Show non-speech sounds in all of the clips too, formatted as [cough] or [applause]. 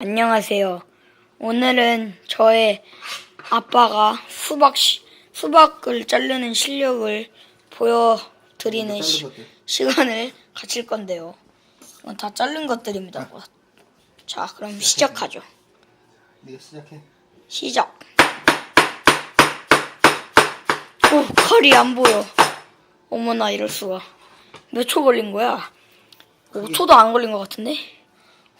안녕하세요. 오늘은 저의 아빠가 수박 시, 수박을 자르는 실력을 보여드리는 시. 시간을 가질 건데요. 이건 다 자른 것들입니다. 자, 그럼 시작하죠. 네가 시작해. 시작. 오, 칼이 안 보여. 어머나, 이럴 수가. 몇 초 걸린 거야? 5초도 안 걸린 것 같은데?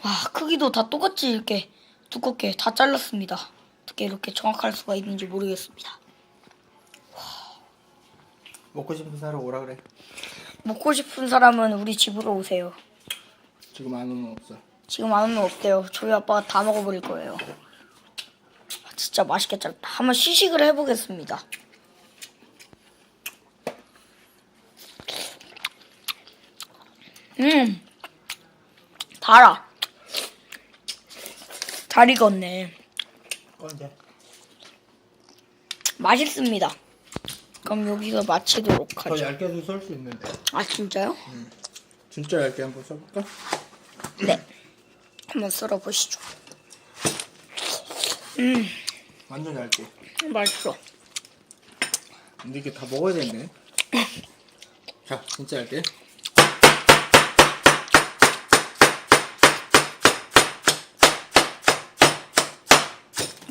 와, 크기도 다 똑같이 이렇게 두껍게 다 잘랐습니다. 어떻게 이렇게 정확할 수가 있는지 모르겠습니다. 먹고 싶은 사람 오라 그래. 먹고 싶은 사람은 우리 집으로 오세요. 지금 안 오면 없어. 지금 안 오면 없대요. 저희 아빠가 다 먹어버릴 거예요. 아, 진짜 맛있게 잘랐다. 한번 시식을 해보겠습니다. 음, 달아. 잘 익었네. 꺼내. 맛있습니다. 그럼 여기서 마치도록 더 하죠. 얇게도 썰 수 있는데. 아, 진짜요? 진짜 얇게 한번 써볼까? 네. 한번 썰어보시죠. 음, 완전 얇게. 맛있어. 근데 이게 다 먹어야 되네. 자, 진짜 얇게.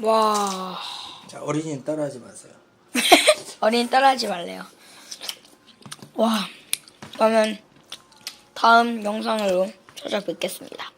와. 자, 어린이는 따라하지 마세요. [laughs] 어린 따라하지 말래요. 와. 그러면 다음 영상으로 찾아뵙겠습니다.